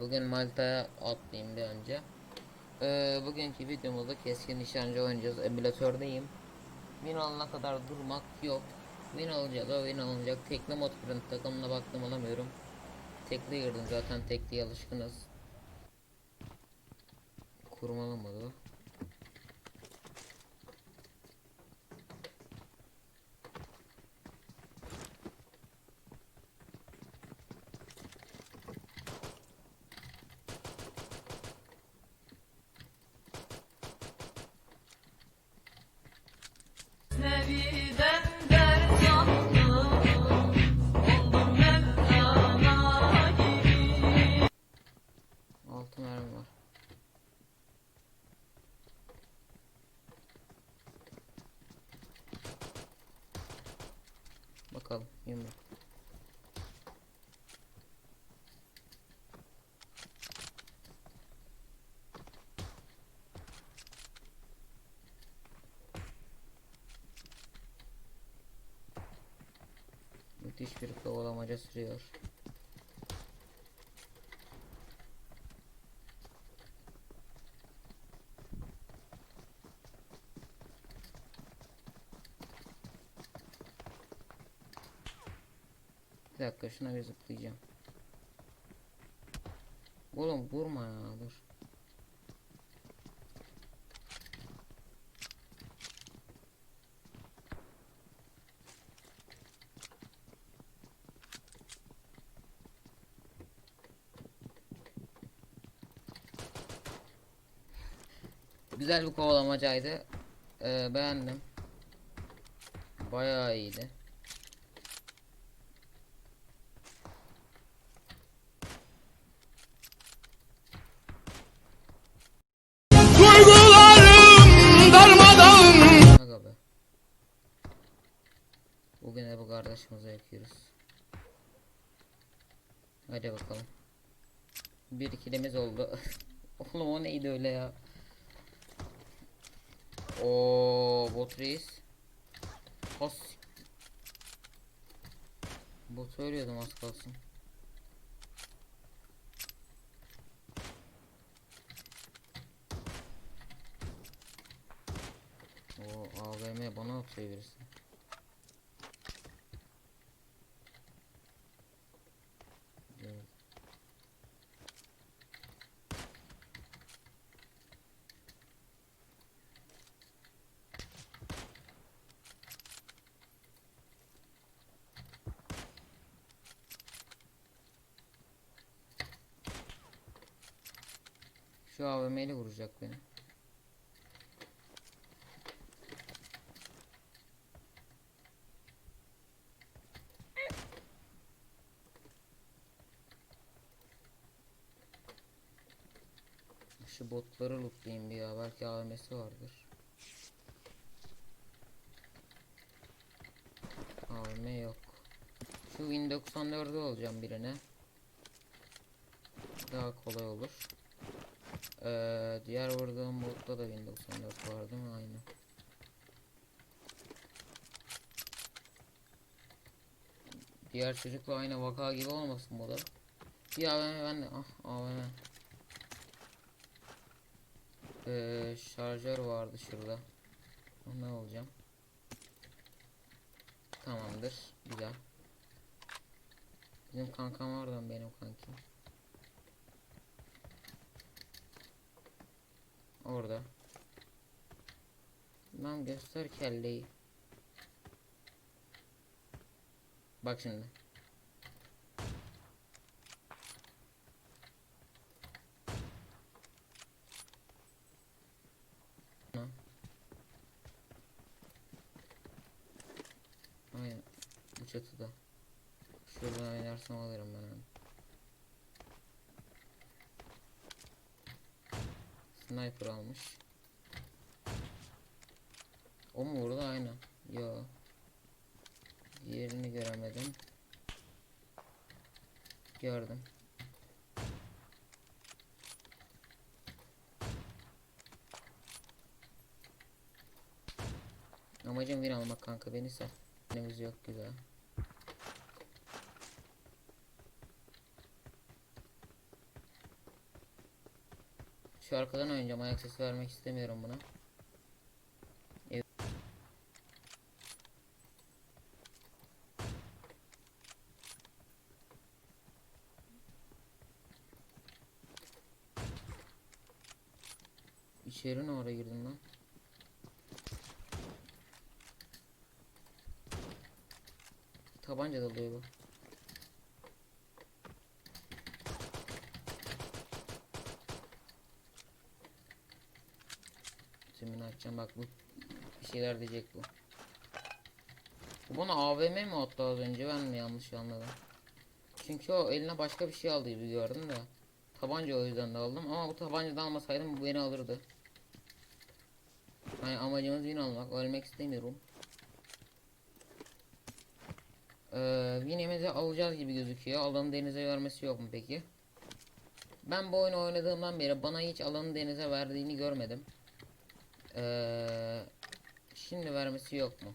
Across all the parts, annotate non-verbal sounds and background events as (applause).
bugün Malta'ya atlayayım bir önce. Ee, bugünkü videomuzda keskin nişancı oynayacağız. Emülatördeyim. Win alana kadar durmak yok. Win alacağız o win alınacak. Tekli mod print takımına baktım alamıyorum. Tekli girdim zaten tekliye alışkınız. Kurmalı Yumruk. Müthiş bir kovalamaca sürüyor. Şuna bir zıplayacağım. Oğlum vurma ya dur. Güzel bir kovalamacaydı. Ee, beğendim. Bayağı iyiydi. Bugün de bu kardeşimize yakıyoruz. Hadi bakalım. Bir ikilimiz oldu. (laughs) Oğlum o neydi öyle ya? O bot reis. Has. Botu ölüyordum az kalsın. O AVM bana atıyor birisi. Evet. Şu AVM ile vuracak beni. Şu botları lootlayayım bir ya belki AVM'si vardır. AVM yok. Şu Win 94'ü alacağım birine. Daha kolay olur. Ee, diğer vurduğum botta da Win 94 var değil mi? Aynı. Diğer çocukla aynı vaka gibi olmasın bu da. Bir AVM bende. Ah AVM. Ee, şarjör vardı şurada. Onu alacağım. Tamamdır. Güzel. Bizim kankam oradan benim kankim. Orada. Lan göster kelleyi. Bak şimdi. Aynen. Bu çatıda. Şuradan oynarsam alırım ben onu. Sniper almış. O mu vurdu aynen. Yo. Yerini göremedim. Gördüm. Amacım win almak kanka beni sal. Nemiz yok güzel. Şu arkadan oynayacağım. Ayak sesi vermek istemiyorum buna. İçeri ne oraya girdim lan? Tabanca dalıyor bu. Şimdi açacağım bak bu bir şeyler diyecek bu. Bu bana AVM mi attı az önce ben mi yanlış anladım? Çünkü o eline başka bir şey aldı gibi gördüm de. Tabanca o yüzden de aldım ama bu tabancadan almasaydım bu beni alırdı. Hani amacımız win almak, ölmek istemiyorum. Ee, win'imizi alacağız gibi gözüküyor. Alanı denize vermesi yok mu peki? Ben bu oyunu oynadığımdan beri bana hiç alanı denize verdiğini görmedim. Ee, şimdi vermesi yok mu?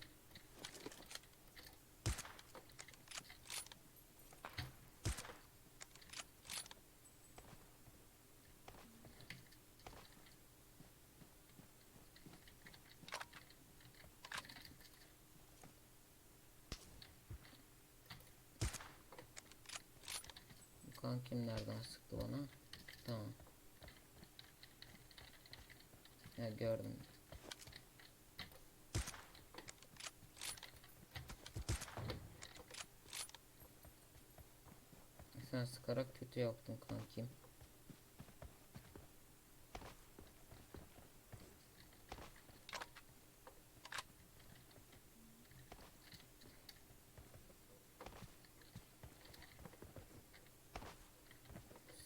Kankim nereden sıktı bana? Ya gördüm. Sen sıkarak kötü yaptın kankim.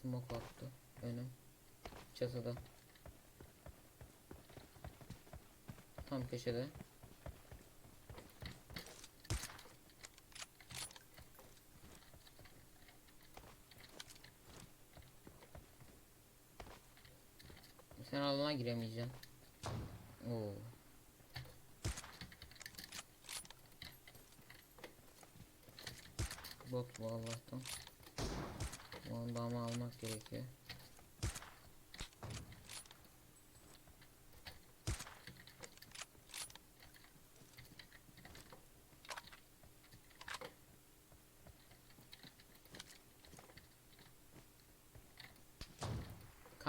Smoke attı önüm. Çatıda. Tam köşede. Sen alana giremeyeceksin. Oo. Bot bu Allah'tan. Onu da ama almak gerekiyor.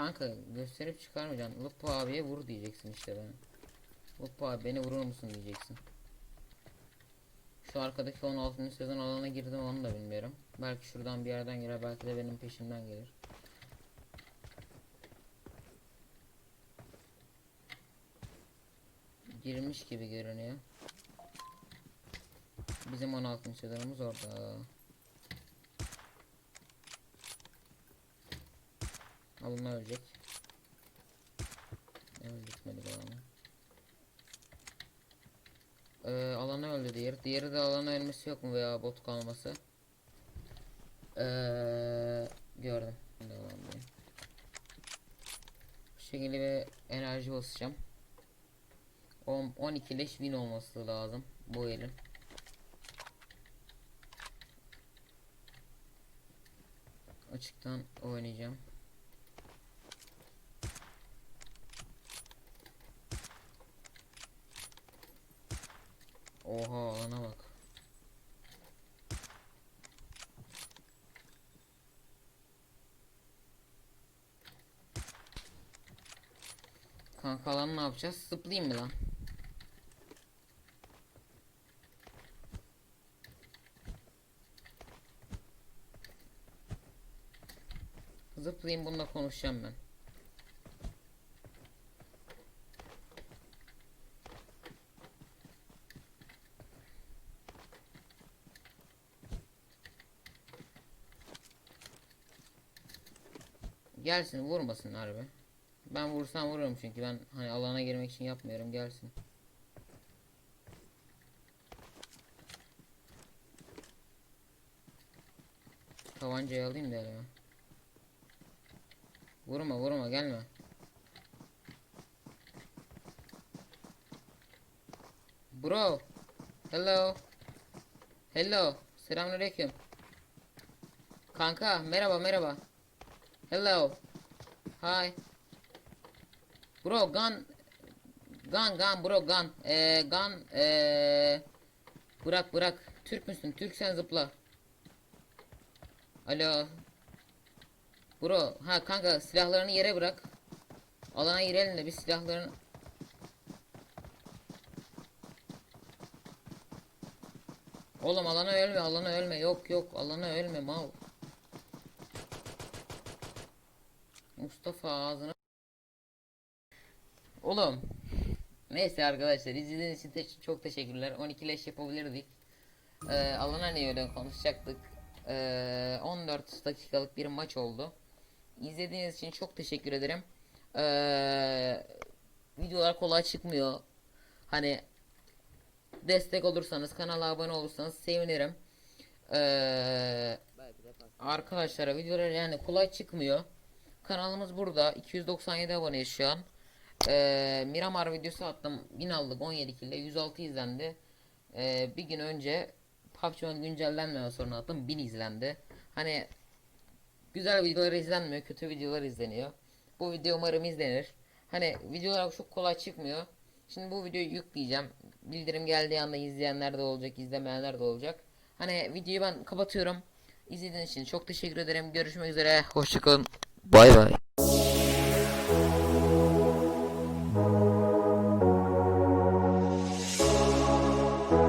Kanka gösterip çıkarmayacaksın. Lupo abiye vur diyeceksin işte bana. Lupo abi beni vurur musun diyeceksin. Şu arkadaki 16. sezon alana girdim onu da bilmiyorum. Belki şuradan bir yerden girer belki de benim peşimden gelir. Girmiş gibi görünüyor. Bizim 16. sezonumuz orada. Alın ölecek. Öldürtmedi alanı. Ee, alanı öldü diğer. Diğeri de alana ölmesi yok mu veya bot kalması? Ee, gördüm. Bu şekilde bir enerji basacağım. 10 12 leş win olması lazım bu elin. Açıktan oynayacağım. Oha ana bak. Kanka lan ne yapacağız? Zıplayayım mı lan? Zıplayayım bununla konuşacağım ben. Gelsin vurmasın harbi. Ben vursam vururum çünkü ben hani alana girmek için yapmıyorum gelsin. Tabancayı alayım da elime. Vurma vurma gelme. Bro. Hello. Hello. Selamünaleyküm. Kanka merhaba merhaba. Hello. Hi. Bro gun gun gun bro gun. Ee, gun ee, bırak bırak. Türk müsün? Türk sen zıpla. Alo. Bro ha kanka silahlarını yere bırak. Alana girelim de bir silahlarını Oğlum alana ölme alana ölme. Yok yok alana ölme mal Mustafa ağzına Oğlum. Neyse arkadaşlar izlediğiniz için te- çok teşekkürler. 12 leş yapabilirdik. Ee, Alana niye öyle konuşacaktık? Ee, 14 dakikalık bir maç oldu. İzlediğiniz için çok teşekkür ederim. Ee, Videolar kolay çıkmıyor. Hani destek olursanız kanala abone olursanız sevinirim. Ee, arkadaşlara videolar yani kolay çıkmıyor. Kanalımız burada 297 aboneyiz şu an. Ee, Miramar videosu attım 1000 aldık 17 kille 106 izlendi. Ee, bir gün önce PUBG Mobile sonra attım 1000 izlendi. Hani güzel videolar izlenmiyor kötü videolar izleniyor. Bu video umarım izlenir. Hani videolar çok kolay çıkmıyor. Şimdi bu videoyu yükleyeceğim. Bildirim geldiği anda izleyenler de olacak, izlemeyenler de olacak. Hani videoyu ben kapatıyorum. İzlediğiniz için çok teşekkür ederim. Görüşmek üzere. Hoşçakalın. Bay bay.